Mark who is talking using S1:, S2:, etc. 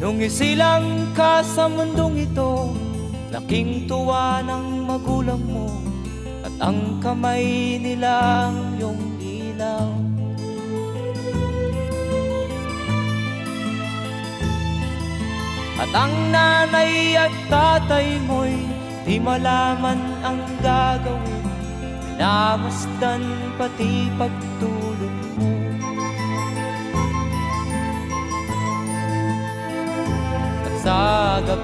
S1: Sumisilang ka sa mundong ito Laking tuwa ng magulang mo At ang kamay nila ang iyong ilaw. At ang nanay at tatay mo'y Di malaman ang gagawin. Minamasdan pati pagtulog mo At sa gabi